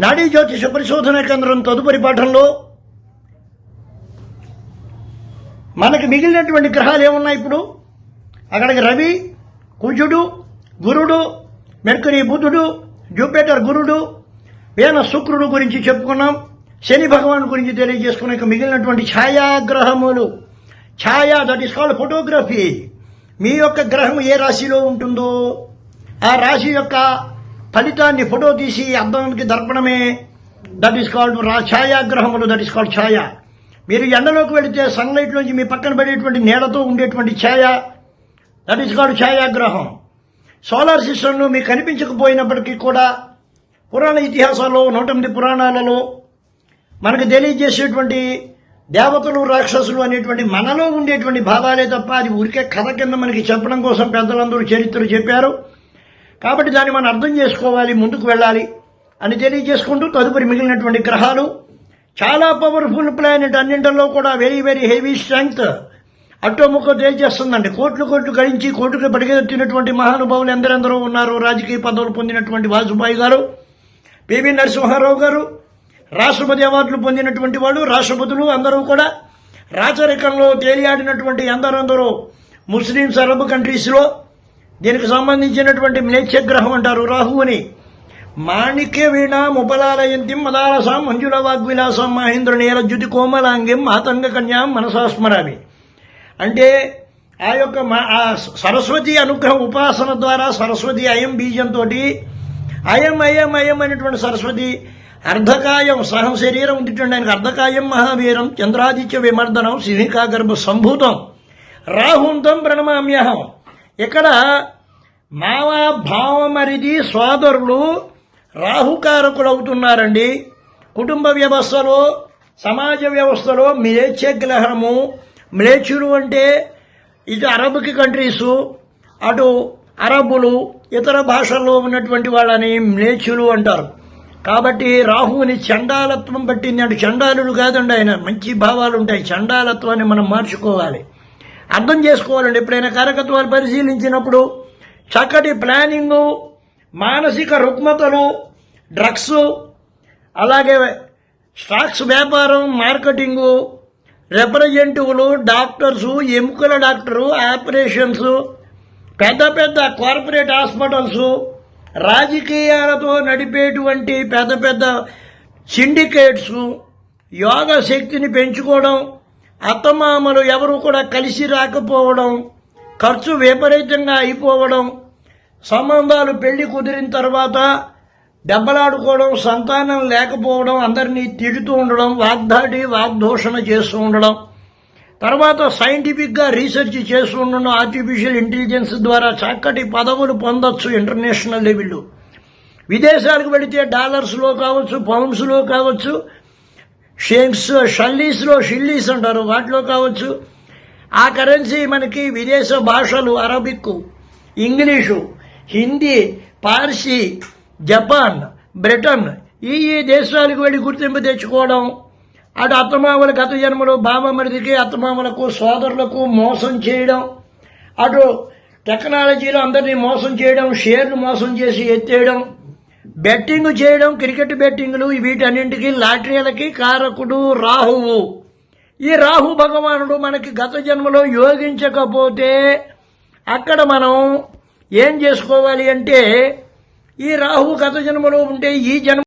నాడీ జ్యోతిష పరిశోధన కేంద్రం తదుపరి పాఠంలో మనకి మిగిలినటువంటి గ్రహాలు ఏమున్నాయి ఇప్పుడు? అక్కడికి రవి కుజుడు గురుడు మెర్కురి బుధుడు జూపిటర్ గురుడు వేన శుక్రుడు గురించి చెప్పుకున్నాం శని భగవాన్ గురించి తెలియజేసుకున్న ఇక మిగిలినటువంటి ఛాయాగ్రహములు. ఛాయా దట్ ఈస్ కాల్డ్ ఫోటోగ్రఫీ మీ యొక్క గ్రహం ఏ రాశిలో ఉంటుందో ఆ రాశి యొక్క ఫలితాన్ని ఫోటో తీసి అర్థానికి దర్పణమే. దట్ ఈస్ కాల్డ్ రా ఛాయాగ్రహములు. దట్ ఈస్ కాల్డ్ ఛాయ. మీరు ఎండలోకి వెళితే సన్లైట్ నుంచి మీ పక్కన పడేటువంటి నీడతో ఉండేటువంటి ఛాయ. దట్ ఈస్ కాల్డ్ ఛాయాగ్రహం. సోలార్ సిస్టంలో మీకు కనిపించకపోయినప్పటికీ కూడా పురాణ ఇతిహాసాల్లో నూట ఎనిమిది పురాణాలలో మనకు తెలియజేసేటువంటి దేవతలు రాక్షసులు అనేటువంటి మనలో ఉండేటువంటి భావాలే తప్ప అది ఊరికే కథ కింద మనకి చెప్పడం కోసం పెద్దలందరూ చరిత్ర చెప్పారు. కాబట్టి దాన్ని మనం అర్థం చేసుకోవాలి ముందుకు వెళ్ళాలి అని తెలియజేసుకుంటూ తదుపరి మిగిలినటువంటి గ్రహాలు చాలా పవర్ఫుల్ ప్లానెట్ అన్నింటిలో కూడా వెరీ వెరీ హెవీ స్ట్రెంగ్త్ అట్టో ముక్కో తేల్చేస్తుందండి. కోట్లు కోట్లు గడించి కోట్లు పడిగెత్తినటువంటి మహానుభావులు ఎందరెందరో ఉన్నారు రాజకీయ పదవులు పొందినటువంటి వాజపేయి గారు పివి నరసింహారావు గారు రాష్ట్రపతి అవార్డులు పొందినటువంటి వాళ్ళు రాష్ట్రపతులు అందరూ కూడా రాచరికంలో తేలియాడినటువంటి ఎందరందరూ ముస్లిం అరబ్ కంట్రీస్లో దీనికి సంబంధించినటువంటి మ్లేచ్ఛగ్రహం అంటారు రాహువుని మాణిక్య వీణ ముపలాలయంతిం మదాలసాం మంజుల వాగ్విలాసం మహేంద్ర నీల జ్యుతి కోమలాంగిం మాతంగ కన్యాం మనసాస్మరామి అంటే ఆ యొక్క మా- ఆ సరస్వతి అనుగ్రహం ఉపాసన ద్వారా సరస్వతి అయం బీజంతో అయం అయం అయం అనేటువంటి సరస్వతి అర్ధకాయం సహం శరీరం ఉండేటువంటి ఆయనకు అర్ధకాయం మహావీరం చంద్రాదిత్య విమర్దనం సింహికాగర్భ సంభూతం. రాహుంతం ప్రణమామ్యహం. ఇక్కడ మావ భావమరిది సోదరులు రాహుకారకులవుతున్నారండి. కుటుంబ వ్యవస్థలో సమాజ వ్యవస్థలో మ్లేచ్ఛ గ్రహము మ్లేచ్చులు అంటే ఇది అరబిక్ కంట్రీసు. అటు అరబ్బులు ఇతర భాషల్లో ఉన్నటువంటి వాళ్ళని మ్లేచ్చులు అంటారు. కాబట్టి రాహువుని చండాలత్వం పట్టింది అంటే చండాలుడు కాదండి ఆయన. మంచి భావాలు ఉంటాయి. చండాలత్వాన్ని మనం మార్చుకోవాలి. అర్థం చేసుకోవాలండి. ఎప్పుడైనా కారకత్వాలు పరిశీలించినప్పుడు చక్కటి ప్లానింగు మానసిక రుగ్మతలు డ్రగ్స్ అలాగే స్టాక్స్ వ్యాపారం మార్కెటింగు రిప్రజెంటివ్లు డాక్టర్సు ఎముకల డాక్టరు ఆపరేషన్స్ పెద్ద పెద్ద కార్పొరేట్ హాస్పిటల్స్ రాజకీయాలతో నడిపేటువంటి పెద్ద పెద్ద సిండికేట్స్ యోగ శక్తిని పెంచుకోవడం అత్తమామలు ఎవరు కూడా కలిసి రాకపోవడం ఖర్చు విపరీతంగా అయిపోవడం సంబంధాలు పెళ్ళి కుదిరిన తర్వాత దెబ్బలాడుకోవడం సంతానం లేకపోవడం అందరినీ తిడుతూ ఉండడం వాగ్దాటి వాగ్దూషణ చేస్తూ ఉండడం తర్వాత సైంటిఫిక్గా రీసెర్చ్ చేస్తూ ఉండడం ఆర్టిఫిషియల్ ఇంటెలిజెన్స్ ద్వారా చక్కటి పదవులు పొందొచ్చు ఇంటర్నేషనల్ లెవెల్లో. విదేశాలకు వెళితే డాలర్స్లో కావచ్చు పౌండ్స్లో కావచ్చు షేక్స్ షల్లీస్లో షిల్లీస్ అంటారు వాటిలో కావచ్చు ఆ కరెన్సీ మనకి విదేశ భాషలు Arabic English Hindi Parsi Japan Britain ఈ ఈ దేశాలకు వెళ్ళి గుర్తింపు తెచ్చుకోవడం అటు అత్తమామల గత జన్మలో బావమరిదికి అత్తమామలకు సోదరులకు మోసం చేయడం అటు టెక్నాలజీలో అందరినీ మోసం చేయడం షేర్లు మోసం చేసి ఎత్తేయడం బెట్టింగ్ చేయడం క్రికెట్ బెట్టింగ్లు వీటన్నింటికి లాటరీలకి కారకుడు రాహువు. ఈ రాహు భగవానుడు మనకి గత జన్మలో యోగించకపోతే అక్కడ మనం ఏం చేసుకోవాలి అంటే ఈ రాహు గత జన్మలో ఉంటే ఈ జన్మ